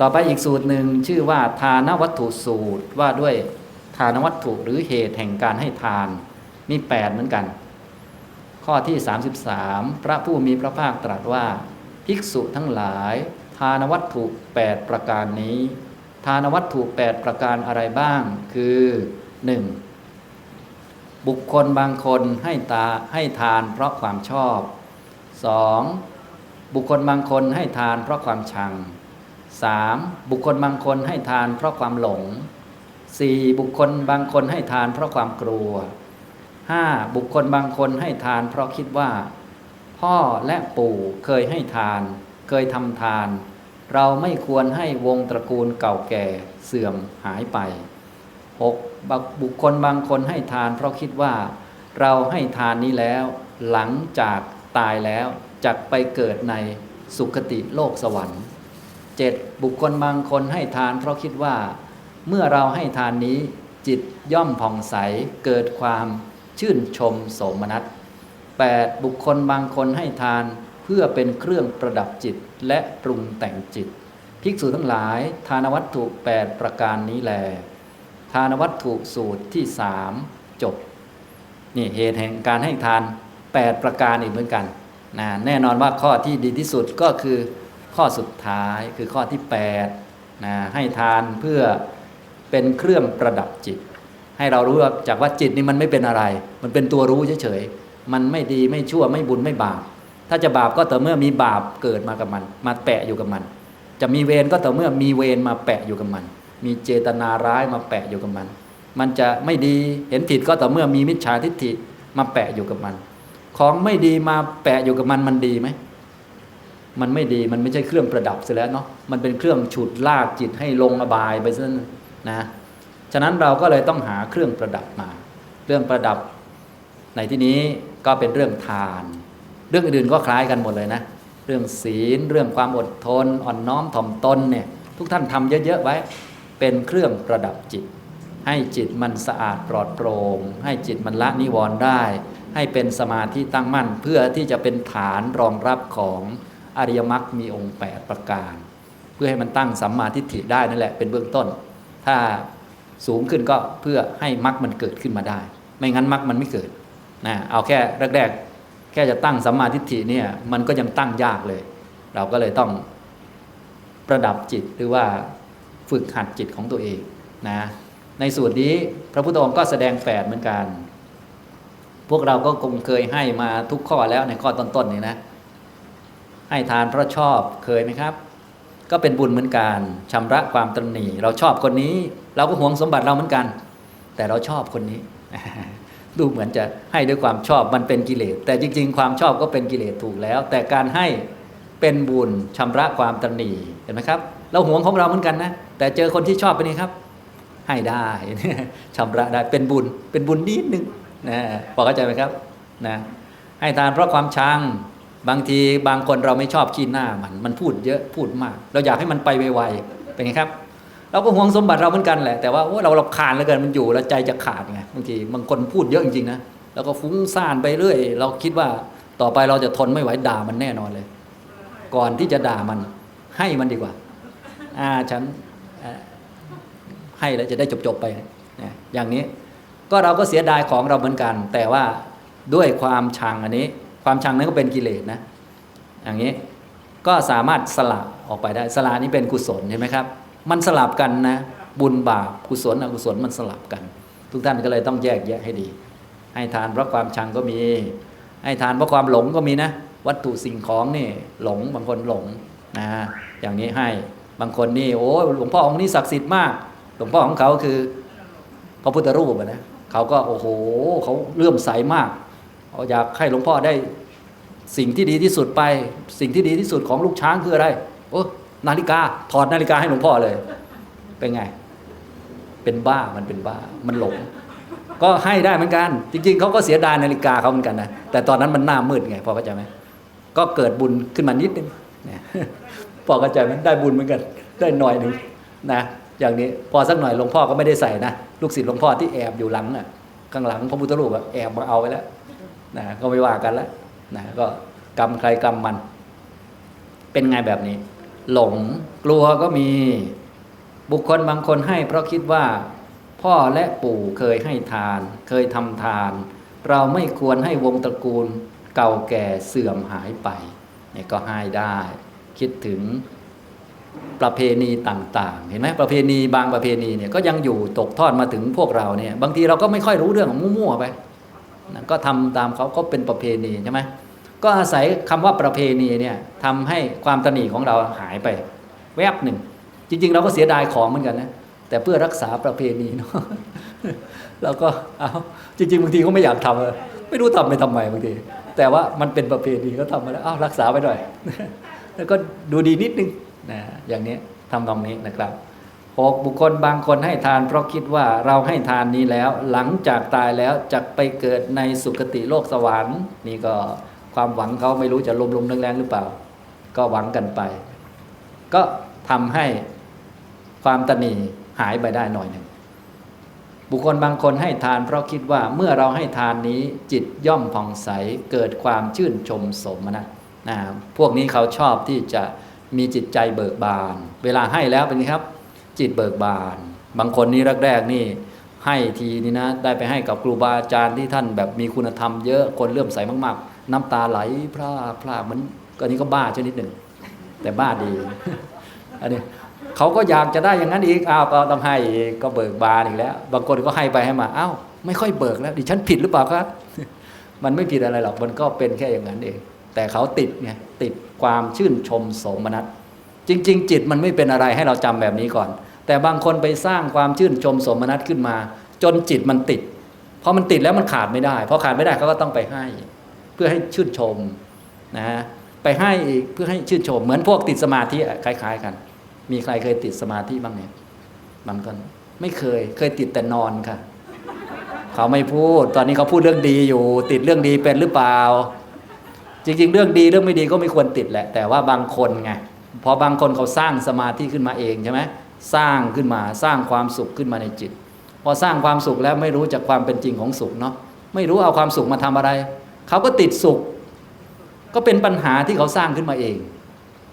ต่อไปอีกสูตรหนึ่งชื่อว่าทานวัตถุสูตรว่าด้วยทานวัตถุหรือเหตุแห่งการให้ทานมีแปดเหมือนกัน ข้อที่ 33 พระผู้มีพระภาคตรัสว่า ภิกษุทั้งหลาย ทานวัตถุ 8 ประการนี้ ทานวัตถุ 8 ประการอะไรบ้าง คือ 1. บุคคลบางคนให้ตาให้ทานเพราะความชอบ 2. บุคคลบางคนให้ทานเพราะความชัง 3. บุคคลบางคนให้ทานเพราะความหลง 4. บุคคลบางคนให้ทานเพราะความกลัว 5. บุคคลบางคนให้ทานเพราะคิดว่า พ่อและปู่เคยให้ทาน เคยทำทาน เราไม่ควรให้วงตระกูลเก่าแก่เสื่อมหายไป 6. บุคคลบางคนให้ทานเพราะคิดว่า เราให้ทานนี้แล้ว หลังจากตายแล้วจะไปเกิดในสุคติโลกสวรรค์ 7. บุคคลบางคนให้ทานเพราะคิดว่า เมื่อเราให้ทานนี้จิตย่อมผ่องใสเกิดความชื่นชมโสมนัส 8. บุคคลบางคนให้ทานเพื่อเป็นเครื่องประดับจิตและปรุงแต่งจิต ภิกษุทั้งหลายทานวัตถุ 8 ประการนี้แล ทานวัตถุสูตรที่สามจบนี่เหตุแห่งการให้ทาน 8 ประการอีกเหมือนกันนะแน่นอนว่าข้อที่ดีที่สุดก็คือ ข้อสุดท้ายคือข้อที่8นะให้ทานเพื่อเป็นเครื่องประดับจิต ให้เรารู้จากว่าจิตนี่มันไม่เป็นอะไร มันเป็นตัวรู้เฉยๆมันไม่ดีไม่ชั่วไม่บุญไม่บาป ถ้าจะบาปก็ต่อเมื่อมีบาปเกิดมากับมัน มาแปะอยู่กับมัน จะมีเวรก็ต่อเมื่อมีเวรมาแปะอยู่กับมัน มีเจตนาร้ายมาแปะอยู่กับมัน มันจะไม่ดีเห็นผิดก็ต่อเมื่อมีมิจฉาทิฏฐิมาแปะอยู่กับมัน ของไม่ดีมาแปะอยู่กับมันมันดีไหม มันไม่ดีมันไม่ใช่เครื่องประดับเสียแล้วเนาะมันเป็นเครื่องฉุดลากจิตให้ลงอบายไปซะนะฉะนั้นเราก็เลยต้องหาเครื่องประดับมา เรื่องประดับในที่นี้ก็เป็นเรื่องทาน เรื่องอื่นๆก็คล้ายกันหมดเลยนะ เรื่องศีล เรื่องความอดทน อ่อนน้อมถ่อมตนเนี่ยทุกท่านทำเยอะๆไว้ เป็นเครื่องประดับจิต ให้จิตมันสะอาดปลอดโปร่งให้จิตมันละนิวรณ์ได้ ให้เป็นสมาธิตั้งมั่นเพื่อที่จะเป็นฐานรองรับของ อริยมรรคมีองค์ 8 ประการ เพื่อให้มันตั้งสัมมาทิฏฐิได้นั่นแหละเป็นเบื้องต้น ถ้าสูงขึ้นก็เพื่อให้มรรคมันเกิดขึ้นมาได้ ไม่งั้นมรรคมันไม่เกิดนะเอาแค่แรกๆแค่จะตั้งสัมมาทิฏฐิเนี่ยมันก็ยังตั้งยากเลย เราก็เลยต้องประดับจิตหรือว่าฝึกหัดจิตของตัวเองนะในส่วนนี้พระพุทธองค์ก็แสดงแปดเหมือนกัน พวกเราก็คงเคยให้มาทุกข้อแล้วในข้อต้นๆนี่นะ ให้ทานเพราะชอบเคยไหมครับ ก็เป็นบุญเหมือนกันชำระความตรณีเราชอบคนนี้ เราก็หวงสมบัติเราเหมือนกัน แต่เราชอบคนนี้ ดูเหมือนจะให้ด้วยความชอบมันเป็นกิเลส แต่จริง ๆ ความชอบก็เป็นกิเลสถูกแล้ว แต่การให้เป็นบุญชำระความตรณีเห็นไหมครับ เราหวงของเราเหมือนกันนะแต่เจอคนที่ชอบไปนี่ครับ ให้ได้ชำระได้เป็นบุญเป็นบุญนิดนึงนะพอเข้าใจไหมครับนะให้ทานเพราะความชัง บางทีบางคนเราไม่ชอบขี้หน้ามัน มันพูดเยอะพูดมาก เราอยากให้มันไปไวๆเป็นไงครับ เราก็ห่วงสมบัติเราเหมือนกันแหละแต่ว่าเราเราคานแล้วเกินมันอยู่แล้วใจจะขาดไงบางทีบางคนพูดเยอะจริงๆนะแล้วก็ฟุ้งซ่านไปเรื่อย เราคิดว่าต่อไปเราจะทนไม่ไหวด่ามันแน่นอนเลย ก่อนที่จะด่ามัน ให้มันดีกว่า อ่าฉันให้แล้วจะได้จบๆไปนะอย่างนี้ ก็เราก็เสียดายของเราเหมือนกัน แต่ว่าด้วยความชังอันนี้ ความชังนั้นก็เป็นกิเลสนะ อย่างนี้ก็สามารถสละออกไปได้ สละนี้เป็นกุศลเห็นไหมครับ มันสลับกันนะ บุญบาปกุศลอกุศลมันสลับกัน ทุกท่านก็เลยต้องแยกแยะให้ดี ให้ทานเพราะความชังก็มี ให้ทานเพราะความหลงก็มีนะ วัตถุสิ่งของนี่หลงบางคนหลงนะอย่างนี้ให้บางคนนี่โอ้หลวงพ่อองค์นี้ศักดิ์สิทธิ์มาก หลวงพ่อของเขาคือพระพุทธรูปนะเขาก็โอ้โหเขาเลื่อมใสมาก อยากให้หลวงพ่อได้สิ่งที่ดีที่สุดไป สิ่งที่ดีที่สุดของลูกช้างคืออะไรโอ้นาฬิกาถอดนาฬิกาให้หลวงพ่อเลย เป็นไง เป็นบ้ามันเป็นบ้า มันหลง ก็ให้ได้เหมือนกัน จริง ๆเขาก็เสียดายนาฬิกาเขาเหมือนกันนะแต่ตอนนั้นมันหน้ามืดไงพอเข้าใจไหมก็เกิดบุญขึ้นมานิดนึงเนี่ยพอเข้าใจไหมได้บุญเหมือนกัน ได้หน่อยหนึ่งนะอย่างนี้พอสักหน่อยหลวงพ่อก็ไม่ได้ใส่นะลูกศิษย์หลวงพ่อที่แอบอยู่หลังอะข้างหลังพระพุทธรูปอะแอบมาเอาไปแล้ว นะก็ไม่ว่ากันแล้วนะก็กรรมใครกรรมมัน เป็นไงแบบนี้ หลงกลัวก็มีบุคคลบางคนให้ เพราะคิดว่า พ่อและปู่เคยให้ทาน เคยทำทาน เราไม่ควรให้วงตระกูลเก่าแก่เสื่อมหายไปเนี่ยก็ให้ได้ คิดถึงประเพณีต่างๆ เห็นไหมประเพณีบางประเพณีเนี่ยก็ยังอยู่ตกทอดมาถึงพวกเราเนี่ย บางทีเราก็ไม่ค่อยรู้เรื่องมั่วๆไป นะก็ทำตามเขาก็เป็นประเพณีใช่ไหมก็อาศัยคำว่าประเพณีเนี่ยทำให้ความตระหนีของเราหายไป แวบหนึ่ง จริง ๆ เราก็เสียดายของเหมือนกันนะแต่เพื่อรักษาประเพณีเนาะเราก็เอาจริงๆบางทีก็ไม่อยากทำเลยไม่รู้ทำไปทำไมบางทีแต่ว่ามันเป็นประเพณีก็ทำมาแล้วอ้าวรักษาไปหน่อยแล้วก็ดูดีนิดนึงนะอย่างนี้ทำตรงนี้นะครับ หกบุคคลบางคนให้ทาน เพราะคิดว่าเราให้ทานนี้แล้ว หลังจากตายแล้วจะไปเกิดในสุคติโลกสวรรค์นี่ก็ความหวังเขาไม่รู้จะลมๆแรงๆหรือเปล่า ก็หวังกันไป ก็ทำให้ความตนีหายไปได้หน่อยหนึ่งบุคคลบางคนให้ทาน เพราะคิดว่าเมื่อเราให้ทานนี้จิตย่อมผ่องใสเกิดความชื่นชมสมนะนะพวกนี้เขาชอบที่จะมีจิตใจเบิกบาน เวลาให้แล้วเป็นไงครับ จิตเบิกบาน บางคนนี่แรกๆนี่ให้ทีนี่นะ ได้ไปให้กับครูบาอาจารย์ที่ท่านแบบมีคุณธรรมเยอะคนเลื่อมใสมากๆ น้ำตาไหลพร่าพร่าเหมันก็นี้ก็บ้าชนิดหนึ่ง แต่บ้าดีอันนี้เขาก็อยากจะได้อย่างนั้นอีกอ้าวก็ต้องให้อีกก็เบิกบานอีกแล้ว บางคนก็ให้ไปให้มาอ้าวไม่ค่อยเบิกแล้วดิฉันผิดหรือเปล่าครับมันไม่ผิดอะไรหรอกมันก็เป็นแค่อย่างนั้นเอง แต่เขาติดไงติดความชื่นชมโสมนัสจริง ๆ จิตมันไม่เป็นอะไรให้เราจำแบบนี้ก่อน แต่บางคนไปสร้างความชื่นชมสมนัสขึ้นมา จนจิตมันติดพอมันติดแล้วมันขาดไม่ได้พอขาดไม่ได้เขาก็ต้องไปให้ เพื่อให้ชื่นชมนะฮะไปให้อีกเพื่อให้ชื่นชม เหมือนพวกติดสมาธิคล้าย ๆ กัน มีใครเคยติดสมาธิบ้างเนี่ยบางคนไม่เคยเคยติดแต่นอนค่ะเขาไม่พูด ตอนนี้เขาพูดเรื่องดีอยู่ ติดเรื่องดีเป็นหรือเปล่า จริง ๆ เรื่องดีเรื่องไม่ดีก็ไม่ควรติดแหละ แต่ว่าบางคนไงพอบางคนเขาสร้างสมาธิขึ้นมาเองใช่ไหม สร้างขึ้นมาสร้างความสุขขึ้นมาในจิต พอสร้างความสุขแล้วไม่รู้จากความเป็นจริงของสุขเนาะไม่รู้เอาความสุขมาทำอะไร เขาก็ติดสุข ก็เป็นปัญหาที่เขาสร้างขึ้นมาเอง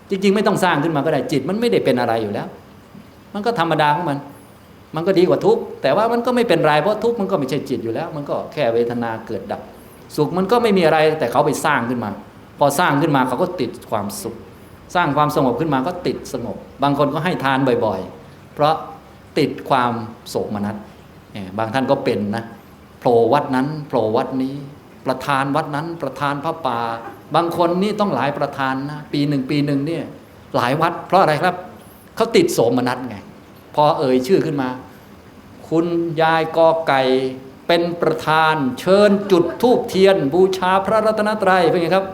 จริง ๆ ไม่ต้องสร้างขึ้นมาก็ได้จิต มันไม่ได้เป็นอะไรอยู่แล้ว มันก็ธรรมดาของมัน มันก็ดีกว่าทุกข์แต่ว่ามันก็ไม่เป็นไรเพราะทุกข์มันก็ไม่ใช่จิตอยู่แล้ว มันก็แค่เวทนาเกิดดับ สุขมันก็ไม่มีอะไรแต่เขาไปสร้างขึ้นมา พอสร้างขึ้นมาเขาก็ติดความสุข สร้างความสงบขึ้นมาก็ติดสงบ บางคนก็ให้ทานบ่อยๆ เพราะติดความโศกมนัสบางท่านก็เป็นนะโผล่วัดนั้นโผล่วัดนี้ ประธานวัดนั้นประธานพระป่า บางคนนี่ต้องหลายประธานนะปีหนึ่งปีหนึ่งเนี่ยหลายวัด เพราะอะไรครับเขาติดโสมนัสไง พอเอ่ยชื่อขึ้นมา คุณยายกอไก่เป็นประธาน เชิญจุดทูบเทียน บูชาพระรัตนตรัยเป็นไงครับ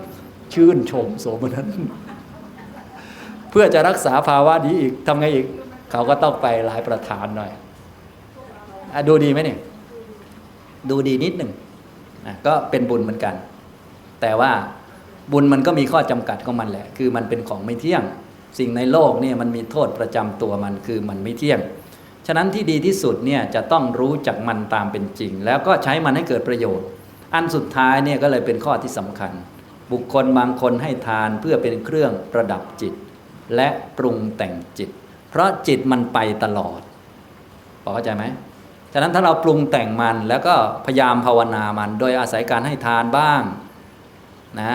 ชื่นชมโสมนัส เพื่อจะรักษาภาวะนี้อีกทำไงอีก เขาก็ต้องไปหลายประธานหน่อยอดูดีไหมเนี่ยดูดีนิดหนึ่งก็เป็นบุญเหมือนกัน แต่ว่าบุญมันก็มีข้อจำกัดของมันแหละ คือมันเป็นของไม่เที่ยง สิ่งในโลกเนี่ยมันมีโทษประจำตัวมันคือมันไม่เที่ยง ฉะนั้นที่ดีที่สุดเนี่ยจะต้องรู้จักมันตามเป็นจริง แล้วก็ใช้มันให้เกิดประโยชน์ อันสุดท้ายเนี่ยก็เลยเป็นข้อที่สำคัญ บุคคลบางคนให้ทานเพื่อเป็นเครื่องประดับจิต และปรุงแต่งจิต เพราะจิตมันไปตลอดพอเข้าใจไหมฉะนั้นถ้าเราปรุงแต่งมันแล้วก็พยายามภาวนามัน โดยอาศัยการให้ทานบ้างนะ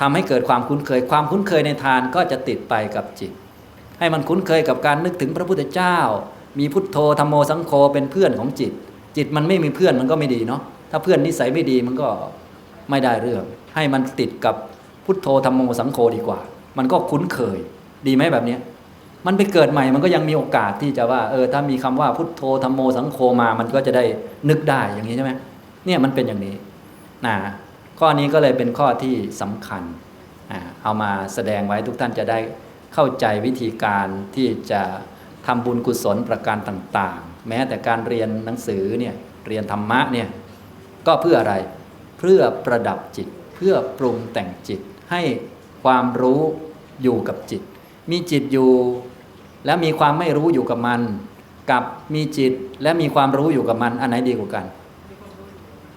ทำให้เกิดความคุ้นเคย ความคุ้นเคยในทานก็จะติดไปกับจิต ให้มันคุ้นเคยกับการนึกถึงพระพุทธเจ้า มีพุทโธธรรมโมสังโฆเป็นเพื่อนของจิต จิตมันไม่มีเพื่อนมันก็ไม่ดีเนาะถ้าเพื่อนนิสัยไม่ดีมันก็ไม่ได้เรื่อง ให้มันติดกับพุทโธธรรมโมสังโฆดีกว่า มันก็คุ้นเคย ดีไหมแบบนี้มันไปเกิดใหม่มันก็ยังมีโอกาสที่จะว่าเออถ้ามีคำว่าพุทโธธรรมโมสังโฆมามันก็จะได้นึกได้อย่างนี้ใช่ไหมเนี่ยมันเป็นอย่างนี้นะข้อนี้ก็เลยเป็นข้อที่สำคัญเอามาแสดงไว้ทุกท่านจะได้เข้าใจวิธีการที่จะทำบุญกุศลประการต่าง ๆ แม้แต่การเรียนหนังสือเนี่ยเรียนธรรมะเนี่ยก็เพื่ออะไรเพื่อประดับจิต เพื่อปรุงแต่งจิตให้ความรู้อยู่กับจิต มีจิตอยู่ แล้วมีความไม่รู้อยู่กับมัน กับมีจิตและมีความรู้อยู่กับมัน อันไหนดีกว่ากัน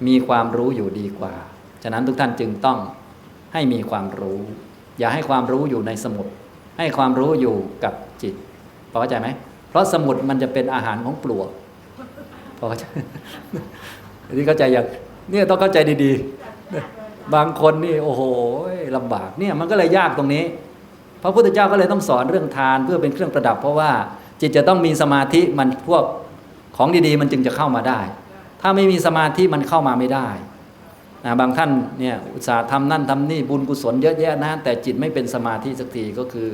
มีความรู้อยู่ดีกว่า ฉะนั้นทุกท่านจึงต้องให้มีความรู้ อย่าให้ความรู้อยู่ในสมุด ให้ความรู้อยู่กับจิตพอเข้าใจไหมเพราะสมุดมันจะเป็นอาหารของปลวกพอเข้าใจอันนี้เข้าใจอย่างเนี่ยต้องเข้าใจดีๆ บางคนนี่โอ้โหลำบากเนี่ยมันก็เลยยากตรงนี้ พระพุทธเจ้าก็เลยต้องสอนเรื่องทานเพื่อเป็นเครื่องประดับ เพราะว่าจิตจะต้องมีสมาธิมันพวกของดีๆ มันจึงจะเข้ามาได้ ถ้าไม่มีสมาธิมันเข้ามาไม่ได้นะบางท่านเนี่ยอุตส่าห์ทำนั่นทำนี่บุญกุศลเยอะแยะนะแต่จิตไม่เป็นสมาธิสักทีก็คือ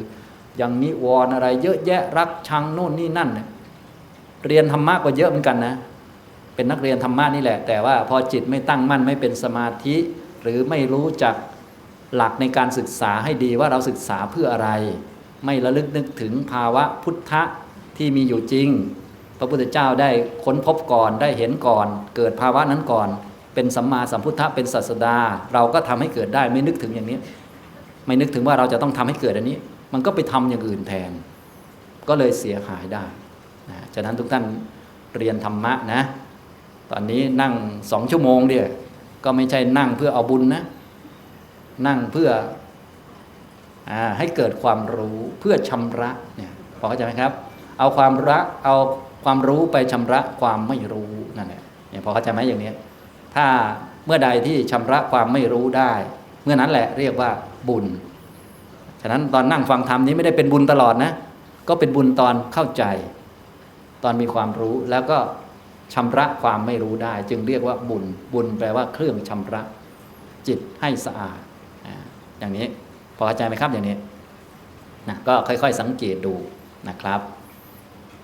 ยังนิวรณ์อะไร เยอะแยะรักชังโน่นนี่นั่นเนี่ยเรียนธรรมะก็เยอะเหมือนกันนะ เป็นนักเรียนธรรมะนี่แหละ แต่ว่าพอจิตไม่ตั้งมั่นไม่เป็นสมาธิ หรือไม่รู้จัก หลักในการศึกษาให้ดีว่าเราศึกษาเพื่ออะไร ไม่ระลึกนึกถึงภาวะพุทธะที่มีอยู่จริง พระพุทธเจ้าได้ค้นพบก่อนได้เห็นก่อน เกิดภาวะนั้นก่อน เป็นสัมมาสัมพุทธะเป็นศาสดา เราก็ทำให้เกิดได้ไม่นึกถึงอย่างนี้ ไม่นึกถึงว่าเราจะต้องทำให้เกิดอันนี้ มันก็ไปทำอย่างอื่นแทน ก็เลยเสียหายได้นะฉะนั้นทุกท่านเรียนธรรมะนะ ตอนนี้นั่งสองชั่วโมงเดียก็ไม่ใช่นั่งเพื่อเอาบุญนะ นั่งเพื่ออให้เกิดความรู้เพื่อชำระเนี่ยพอเข้าใจไหมครับ เอาความรักเอาความรู้ไปชำระความไม่รู้นั่นแหละเนี่ยพอเข้าใจไหมอย่างนี้ถ้าเมื่อใดที่ชำระความไม่รู้ได้ เมื่อนั้นแหละเรียกว่าบุญ ฉะนั้นตอนนั่งฟังธรรมนี้ไม่ได้เป็นบุญตลอดนะ ก็เป็นบุญตอนเข้าใจ ตอนมีความรู้แล้วก็ชำระความไม่รู้ได้ จึงเรียกว่าบุญ บุญแปลว่าเครื่องชำระจิตให้สะอาด อย่างนี้พอเข้าใจไหมครับอย่างนี้นะก็ค่อยๆสังเกตดูนะครับ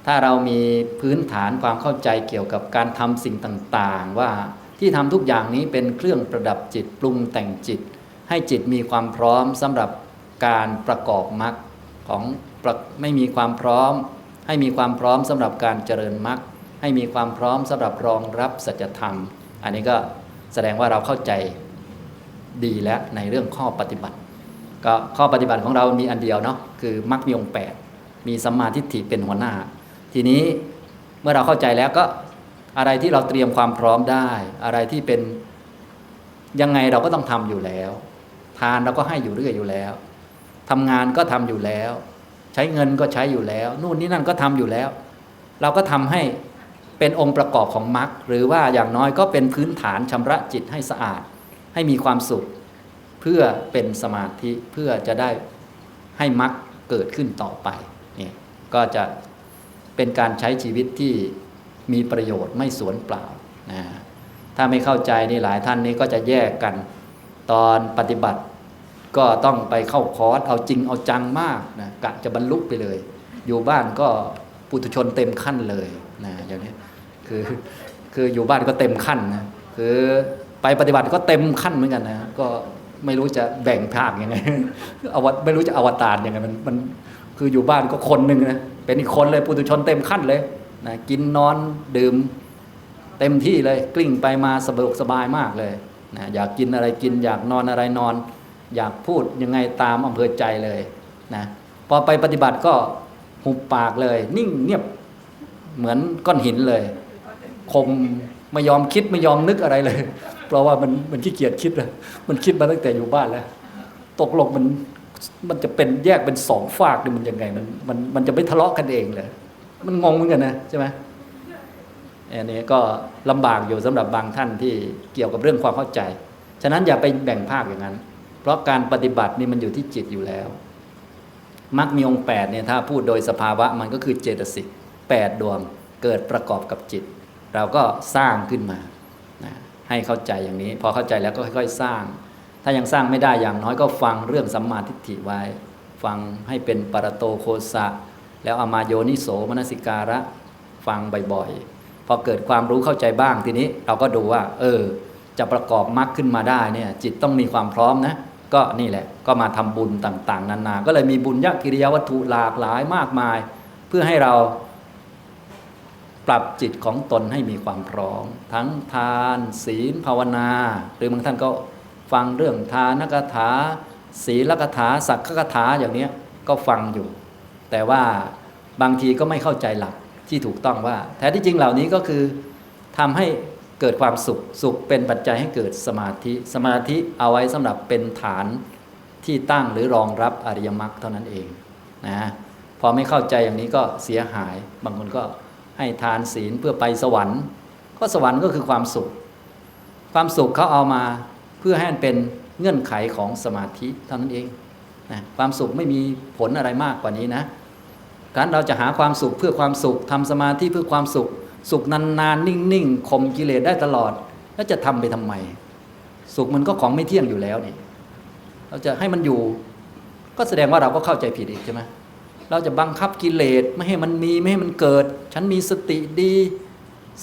ถ้าเรามีพื้นฐานความเข้าใจเกี่ยวกับการทำสิ่งต่างๆ ว่าที่ทำทุกอย่างนี้เป็นเครื่องประดับจิตปรุงแต่งจิต ให้จิตมีความพร้อมสำหรับการประกอบมรรคของไม่มีความพร้อม ให้มีความพร้อมสำหรับการเจริญมรรคให้มีความพร้อมสำหรับรองรับสัจธรรม อันนี้ก็แสดงว่าเราเข้าใจ ดีแล้วในเรื่องข้อปฏิบัติ ก็ข้อปฏิบัติของเรามีอันเดียวเนาะคือมรรคมีองค์แปดมีสัมมาทิฏฐิเป็นหัวหน้า ทีนี้เมื่อเราเข้าใจแล้วก็อะไรที่เราเตรียมความพร้อมได้ อะไรที่เป็นยังไงเราก็ต้องทำอยู่แล้ว ทานเราก็ให้อยู่เรื่อยอยู่แล้วทำงานก็ทำอยู่แล้ว ใช้เงินก็ใช้อยู่แล้ว นู่นนี่นั่นก็ทำอยู่แล้ว เราก็ทำให้เป็นองค์ประกอบของมรรคหรือว่าอย่างน้อยก็เป็นพื้นฐานชำระจิตให้สะอาด ให้มีความสุข เพื่อเป็นสมาธิเพื่อจะได้ให้มรรคเกิดขึ้นต่อไปนี่ก็จะเป็นการใช้ชีวิตที่มีประโยชน์ไม่สวนเปล่านะถ้าไม่เข้าใจนี่หลายท่านนี้ก็จะแยกกัน ตอนปฏิบัติ ก็ต้องไปเข้าคอร์สเอาจริงเอาจังมากนะกะจะบรรลุไปเลย อยู่บ้านก็ปุถุชนเต็มขั้นเลยนะอย่างนี้คือคืออยู่บ้านก็เต็มขั้นนะคือ ไปปฏิบัติก็เต็มขั้นเหมือนกันนะก็ไม่รู้จะแบ่งภาคยังไงอวตไม่รู้จะอวตารยังไงมันมันคืออยู่บ้านก็คนหนึ่งนะเป็นอีกคนเลยปุถุชนเต็มขั้นเลยนะกินนอนดื่ม เต็มที่เลยกลิ้งไปมาสะดวกสบายมากเลยนะอยากกินอะไรกิน อยากนอนอะไรนอน อยากพูดยังไงตามอำเภอใจเลยนะพอไปปฏิบัติก็หุบปากเลย นิ่งเงียบเหมือนก้อนหินเลย คมไม่ยอมคิดไม่ยอมนึกอะไรเลย เพราะว่ามันมันขี้เกียจคิดเลยมันคิดมาตั้งแต่อยู่บ้านแล้ว ตกลงมันมันจะเป็นแยกเป็นสองฝากนี่มันยังไงมันมันมันจะไม่ทะเลาะกันเองเลยมันงงเหมือนกันนะใช่ไหมอันนี้ก็ลำบากอยู่สำหรับบางท่านที่เกี่ยวกับเรื่องความเข้าใจ ฉะนั้นอย่าไปแบ่งภาคอย่างนั้น เพราะการปฏิบัตินี่มันอยู่ที่จิตอยู่แล้วมักมีองค์แปดเนี่ยถ้าพูดโดยสภาวะมันก็คือเจตสิกแปดดวงเกิดประกอบกับจิต เราก็สร้างขึ้นมานะ ให้เข้าใจอย่างนี้ พอเข้าใจแล้วก็ค่อย ๆ สร้าง ถ้ายังสร้างไม่ได้อย่างน้อยก็ฟังเรื่องสัมมาทิฏฐิไว้ ฟังให้เป็นปรโตโคสะ แล้วอามาโยนิโสมนสิการะฟังบ่อยๆ พอเกิดความรู้เข้าใจบ้างทีนี้เราก็ดูว่า เออ จะประกอบมรรคขึ้นมาได้เนี่ยจิตต้องมีความพร้อมนะ ก็นี่แหละ ก็มาทำบุญต่าง ๆ นานา ก็เลยมีบุญยกิริยวัตถุหลากหลายมากมาย เพื่อให้เรา ปรับจิตของตนให้มีความพร้อม ทั้งทานศีลภาวนา หรือบางท่านก็ฟังเรื่องทานกถา ศีลกถาสักขกถาอย่างนี้ก็ฟังอยู่ แต่ว่าบางทีก็ไม่เข้าใจหลักที่ถูกต้องว่า แท้ที่จริงเหล่านี้ก็คือทำให้เกิดความสุขสุขเป็นปัจจัยให้เกิดสมาธิ สมาธิเอาไว้สำหรับเป็นฐานที่ตั้งหรือรองรับอริยมรรคเท่านั้นเองนะพอไม่เข้าใจอย่างนี้ก็เสียหาย บางคนก็ ให้ทานศีลเพื่อไปสวรรค์ ก็สวรรค์ก็คือความสุข ความสุขเขาเอามาเพื่อให้มันเป็นเงื่อนไขของสมาธิเท่านั้นเองนะความสุขไม่มีผลอะไรมากกว่านี้นะการเราจะหาความสุขเพื่อความสุขทำสมาธิเพื่อความสุข สุขนานๆนิ่งๆข่มกิเลสได้ตลอด แล้วจะทำไปทำไม สุขมันก็ของไม่เที่ยงอยู่แล้วนี่เราจะให้มันอยู่ ก็แสดงว่าเราก็เข้าใจผิดอีกใช่ไหม เราจะบังคับกิเลสไม่ให้มันมีไม่ให้มันเกิด ฉันมีสติดี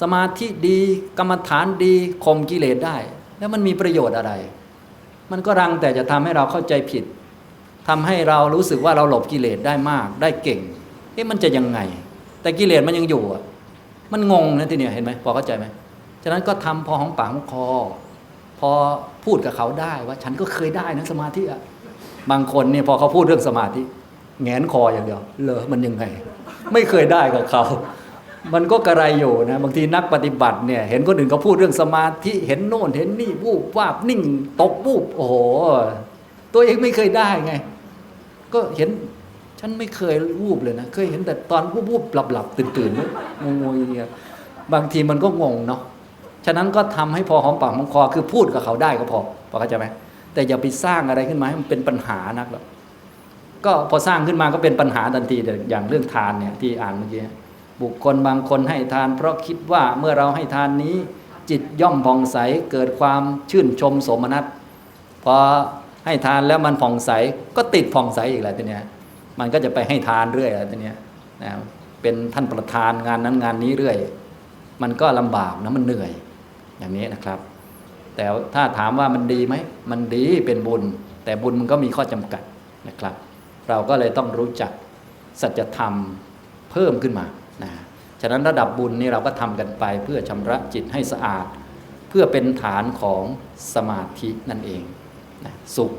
สมาธิดี กรรมฐานดีข่มกิเลสได้ แล้วมันมีประโยชน์อะไร มันก็รังแต่จะทำให้เราเข้าใจผิดทำให้เรารู้สึกว่าเราหลบกิเลสได้มากได้เก่งเอ๊ะมันจะยังไง แต่กิเลสมันยังอยู่อะมันงงนะทีเนี้ยเห็นไหมพอเข้าใจไหมฉะนั้นก็ทำพอของปากของคอ พอพูดกับเขาได้ว่า ฉันก็เคยได้นะสมาธิอะบางคนเนี่ยพอเขาพูดเรื่องสมาธิ แงนคออย่างเดียวเลอมันยังไง ไม่เคยได้กับเขา มันก็กระไรอยู่นะบางทีนักปฏิบัติเนี่ยเห็นคนอื่นเขาพูดเรื่องสมาธิเห็นโน่นเห็นนี่วูบวาบนิ่งตกวูบโอ้โหตัวเองไม่เคยได้ไง ก็เห็นฉันไม่เคยวูบเลยนะเคยเห็นแต่ตอนวูบวูบหลับหลับตื่นตื่นงงงเนี่ยบางทีมันก็งงเนาะฉะนั้นก็ทำให้พอหอมปากหอมคอคือพูดกับเขาได้ก็พอพอเข้าใจไหมแต่อย่าไปสร้างอะไรขึ้นมาให้มันเป็นปัญหานักหรอก ก็พอสร้างขึ้นมาก็เป็นปัญหาทันทีแต่อย่างเรื่องทานเนี่ยที่อ่านเมื่อกี้บุคคลบางคนให้ทาน เพราะคิดว่าเมื่อเราให้ทานนี้ จิตย่อมผ่องใสเกิดความชื่นชมโสมนัสพอให้ทานแล้วมันผ่องใสก็ติดผ่องใสอีกแล้วทีเนี้ยมันก็จะไปให้ทานเรื่อยแล้วทีเนี้ยนะเป็นท่านประธานงานนั้นงานนี้เรื่อย มันก็ลำบากนะมันเหนื่อย อย่างนี้นะครับ แต่ถ้าถามว่ามันดีไหมมันดีเป็นบุญ แต่บุญมันก็มีข้อจำกัดนะครับ เราก็เลยต้องรู้จักสัจธรรมเพิ่มขึ้นมานะฉะนั้นระดับบุญนี่เราก็ทำกันไปเพื่อชำระจิตให้สะอาด เพื่อเป็นฐานของสมาธินั่นเองนะสุข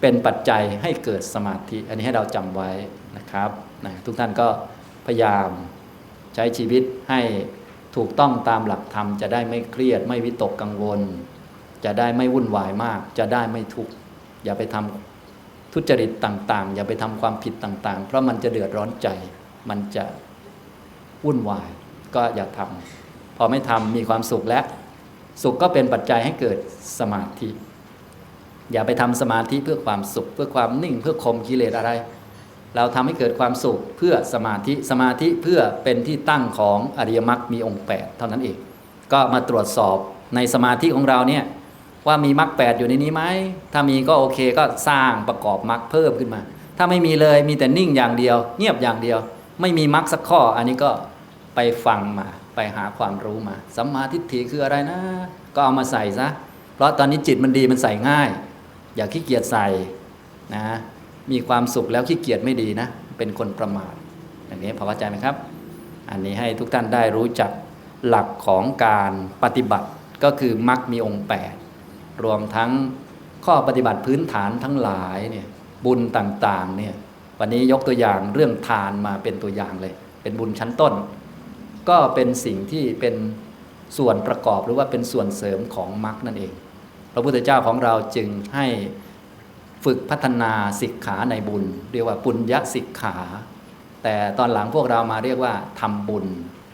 เป็นปัจจัยให้เกิดสมาธิ อันนี้ให้เราจำไว้นะครับนะทุกท่านก็พยายามใช้ชีวิตให้ถูกต้องตามหลักธรรม จะได้ไม่เครียดไม่วิตกกังวล จะได้ไม่วุ่นวายมาก จะได้ไม่ทุกข์อย่าไปทำ ทุจริตต่าง ๆ อย่าไปทำความผิดต่าง ๆ เพราะมันจะเดือดร้อนใจ มันจะวุ่นวาย ก็อย่าทำพอไม่ทำมีความสุขและ สุขก็เป็นปัจจัยให้เกิดสมาธิ อย่าไปทำสมาธิเพื่อความสุข เพื่อความนิ่งเพื่อข่มกิเลสอะไร เราทำให้เกิดความสุขเพื่อสมาธิสมาธิเพื่อเป็นที่ตั้งของอริยมรรคมีองค์ 8 เท่านั้นเอง ก็มาตรวจสอบในสมาธิของเราเนี่ย ว่ามีมรรคแปดอยู่ในนี้ไหมถ้ามีก็โอเคก็สร้างประกอบมรรคเพิ่มขึ้นมา ถ้าไม่มีเลยมีแต่นิ่งอย่างเดียว เงียบอย่างเดียว ไม่มีมรรคสักข้อ อันนี้ก็ไปฟังมาไปหาความรู้มาสัมมาทิฏฐิคืออะไรนะ ก็เอามาใส่ซะเพราะตอนนี้จิตมันดีมันใส่ง่าย อย่าขี้เกียจใส่นะมีความสุขแล้วขี้เกียจไม่ดีนะ เป็นคนประมาทอย่างนี้พอเข้าใจไหมครับ อันนี้ให้ทุกท่านได้รู้จักหลักของการปฏิบัติก็คือมรรคมีองค์ 8 รวมทั้งข้อปฏิบัติพื้นฐานทั้งหลายเนี่ยบุญต่างๆเนี่ยวันนี้ยกตัวอย่างเรื่องทานมาเป็นตัวอย่างเลย เป็นบุญชั้นต้น ก็เป็นสิ่งที่เป็นส่วนประกอบหรือว่าเป็นส่วนเสริมของมรรคนั่นเอง พระพุทธเจ้าของเราจึงให้ฝึกพัฒนาสิกขาในบุญ เรียกว่าปุญญสิกขา แต่ตอนหลังพวกเรามาเรียกว่าทำบุญ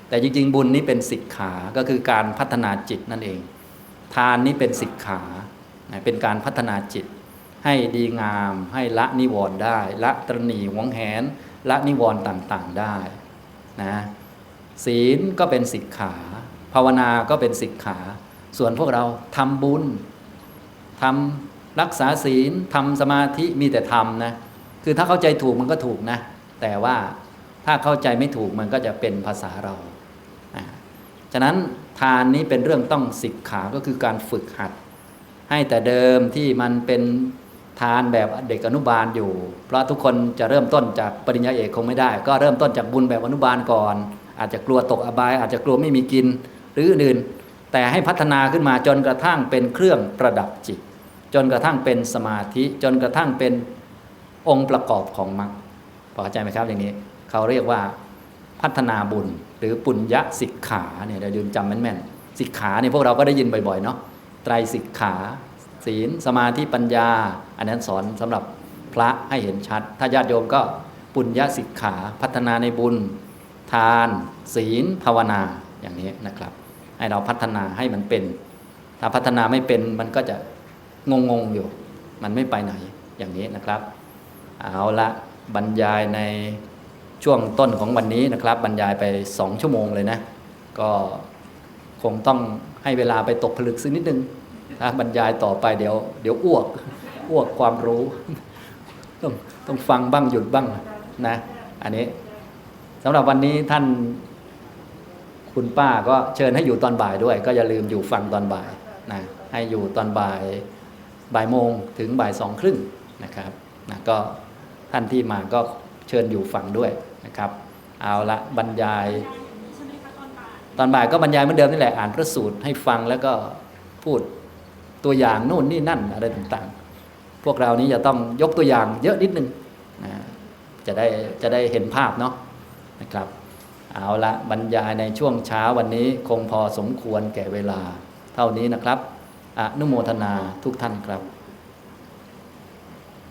แต่จริงๆ บุญนี้เป็นสิกขาก็คือการพัฒนาจิตนั่นเอง ทานนี้เป็นสิกขาเป็นการพัฒนาจิต ให้ดีงาม ให้ละนิวรณ์ได้ ละตรณีหวงแหน ละนิวรณ์ต่างๆได้นะศีลก็เป็นสิกขา ภาวนาก็เป็นสิกขา ส่วนพวกเราทำบุญทำรักษาศีลทำสมาธิมีแต่ทำนะคือถ้าเข้าใจถูกมันก็ถูกนะ แต่ว่าถ้าเข้าใจไม่ถูกมันก็จะเป็นภาษาเราอ่า ฉะนั้นทานนี้เป็นเรื่องต้องสิกขาก็คือการฝึกหัด ให้แต่เดิมที่มันเป็นทานแบบเด็กอนุบาลอยู่ เพราะทุกคนจะเริ่มต้นจากปริญญาเอกคงไม่ได้ ก็เริ่มต้นจากบุญแบบอนุบาลก่อน อาจจะกลัวตกอบาย อาจจะกลัวไม่มีกินหรืออื่นแต่ให้พัฒนาขึ้นมาจนกระทั่งเป็นเครื่องประดับจิต จนกระทั่งเป็นสมาธิ จนกระทั่งเป็นองค์ประกอบของมรรคพอเข้าใจไหมครับอย่างนี้ เขาเรียกว่า พัฒนาบุญ หรือปุญญสิกขาเนี่ยเรายืนจำแม่นๆสิกขาเนี่ยพวกเราก็ได้ยินบ่อยๆเนาะไตรสิกขา ศีลสมาธิปัญญา อันนั้นสอนสำหรับพระให้เห็นชัด ถ้าญาติโยมก็ปุญญสิกขาพัฒนาในบุญ ทาน ศีลภาวนาอย่างนี้นะครับ ให้เราพัฒนาให้มันเป็น ถ้าพัฒนาไม่เป็นมันก็จะงงงๆอยู่ มันไม่ไปไหนอย่างนี้นะครับ เอาละบรรยายใน ช่วงต้นของวันนี้นะครับ บรรยายไปสองชั่วโมงเลยนะ ก็คงต้องให้เวลาไปตกผลึกสักนิดนึงถ้าบรรยายต่อไปเดี๋ยว เดี๋ยวอ้วกอ้วกความรู้ ต้องต้องฟังบ้างหยุดบ้างนะ อันนี้สำหรับวันนี้ท่านคุณป้าก็เชิญให้อยู่ตอนบ่ายด้วย ก็อย่าลืมอยู่ฟังตอนบ่ายนะให้อยู่ตอนบ่ายบ่ายโมงถึงบ่ายสองครึ่งนะครับนะก็ท่านที่มาก็เชิญอยู่ฟังด้วย นะครับ เอาละบรรยายตอนบ่ายก็บรรยายเหมือนเดิมนี่แหละอ่านพระสูตรให้ฟังแล้วก็พูดตัวอย่างนู่นนี่นั่นอะไรต่างๆ พวกเรานี้จะต้องยกตัวอย่างเยอะนิดนึงนะจะได้จะได้เห็นภาพเนาะนะครับ เอาละบรรยายในช่วงเช้าวันนี้คงพอสมควรแก่เวลาเท่านี้นะครับอนุโมทนาทุกท่านครับ